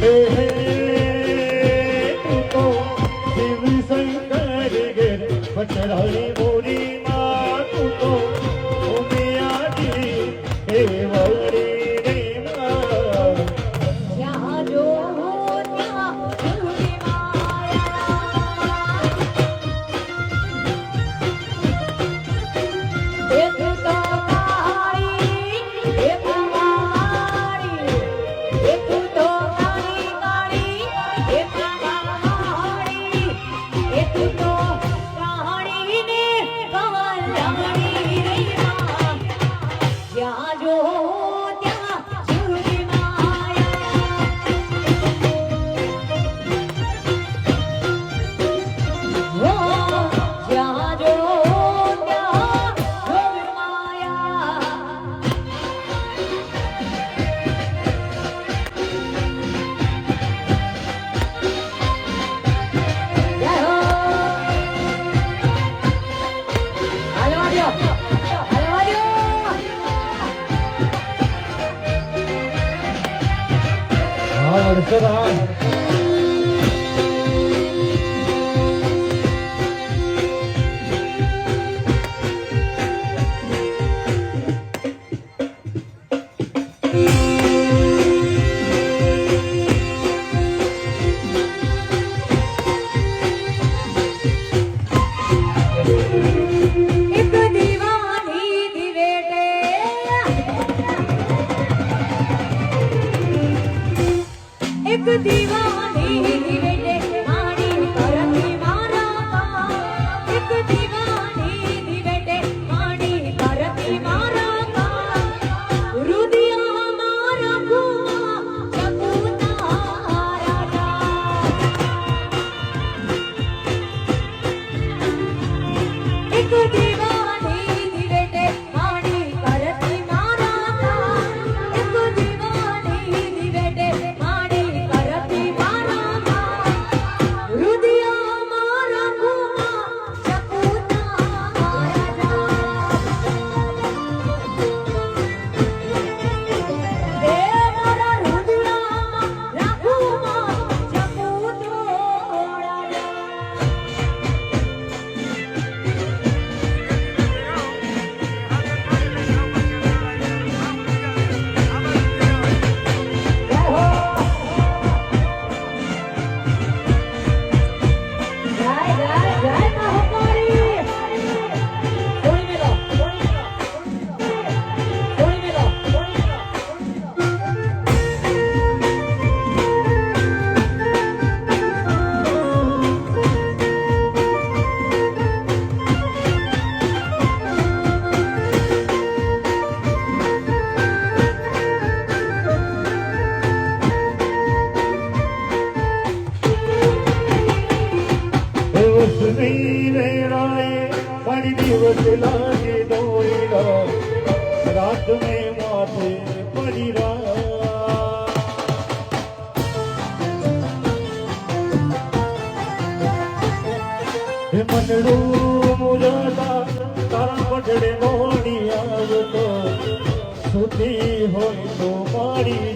Hey, hey. 好，我的车长。રાત મેં માથે પડી રહ્યા હે મંડળું મુરતા તારા પટડે મોડી આવતો. સુતી હોય તો મારી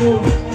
Vamos.